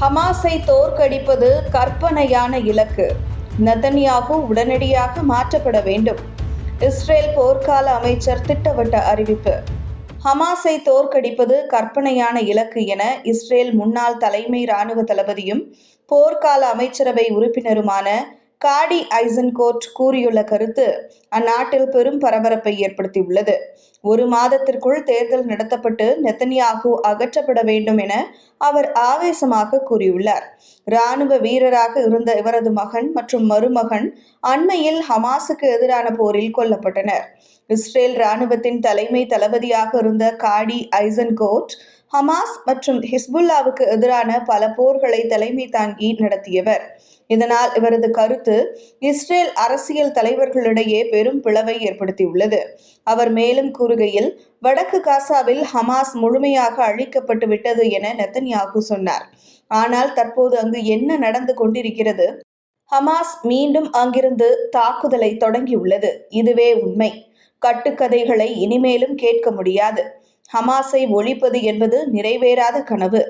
ஹமாஸை தோற்கடிப்பது கற்பனையான இலக்கு. நதன்யாகு உடனடியாக மாற்றப்பட வேண்டும். இஸ்ரேல் போர்க்கால அமைச்சர் திட்டவட்ட அறிவிப்பு. ஹமாஸை தோற்கடிப்பது கற்பனையான இலக்கு என இஸ்ரேல் முன்னாள் தலைமை இராணுவ தளபதியும் போர்க்கால அமைச்சரவை உறுப்பினருமான காடி ஐசன்கோட் கூறியுள்ள கருத்து அந்நாட்டில் பெரும் பரபரப்பை ஏற்படுத்தியுள்ளது. ஒரு மாதத்திற்குள் தேர்தல் நடத்தப்பட்டு நெத்தனியாகு அகற்றப்பட வேண்டும் என அவர் ஆவேசமாக கூறியுள்ளார். இராணுவ வீரராக இருந்த இவரது மகன் மற்றும் மருமகன் அண்மையில் ஹமாஸுக்கு எதிரான போரில் கொல்லப்பட்டனர். இஸ்ரேல் இராணுவத்தின் தலைமை தளபதியாக இருந்த காடி ஐசன்கோட் ஹமாஸ் மற்றும் ஹிஸ்புல்லாவுக்கு எதிரான பல போர்களை தலைமை தாங்கி நடத்தியவர். இதனால் இவரது கருத்து இஸ்ரேல் அரசியல் தலைவர்களிடையே பெரும் பிளவை ஏற்படுத்தியுள்ளது. அவர் மேலும் கூறுகையில் வடக்கு காசாவில் ஹமாஸ் முழுமையாக அழிக்கப்பட்டு விட்டது என நெத்தன்யாகு சொன்னார். ஆனால் தற்போது அங்கு என்ன நடந்து கொண்டிருக்கிறது? ஹமாஸ் மீண்டும் அங்கிருந்து தாக்குதலை தொடங்கியுள்ளது. இதுவே உண்மை. கட்டுக்கதைகளை இனிமேலும் கேட்க முடியாது. ஹமாஸை ஒழிப்பது என்பது நிறைவேறாத கனவு.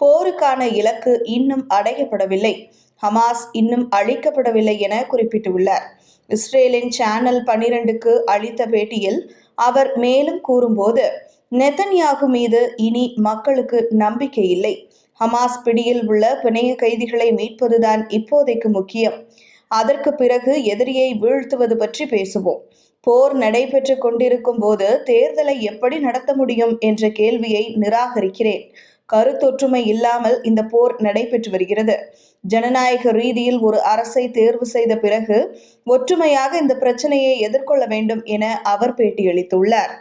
போருக்கான இலக்கு இன்னும் அடையப்படவில்லை. ஹமாஸ் இன்னும் அழிக்கப்படவில்லை என குறிப்பிட்டுள்ளார். இஸ்ரேலின் சேனல் பனிரெண்டுக்கு அளித்த பேட்டியில் அவர் மேலும் கூறும்போது நெத்தன்யாகு மீது இனி மக்களுக்கு நம்பிக்கை இல்லை. ஹமாஸ் பிடியில் உள்ள பிணைய கைதிகளை மீட்பதுதான் இப்போதைக்கு முக்கியம். அதற்கு பிறகு எதிரியை வீழ்த்துவது பற்றி பேசுவோம். போர் நடைபெற்று கொண்டிருக்கும் போது தேர்தலை எப்படி நடத்த முடியும் என்ற கேள்வியை நிராகரிக்கிறேன். கருத்தொற்றுமை இல்லாமல் இந்த போர் நடைபெற்று வருகிறது. ஜனநாயக ரீதியில் ஒரு அரசை தேர்வு செய்த பிறகு ஒற்றுமையாக இந்த பிரச்சனையை எதிர்கொள்ள வேண்டும் என அவர் பேட்டியளித்துள்ளார்.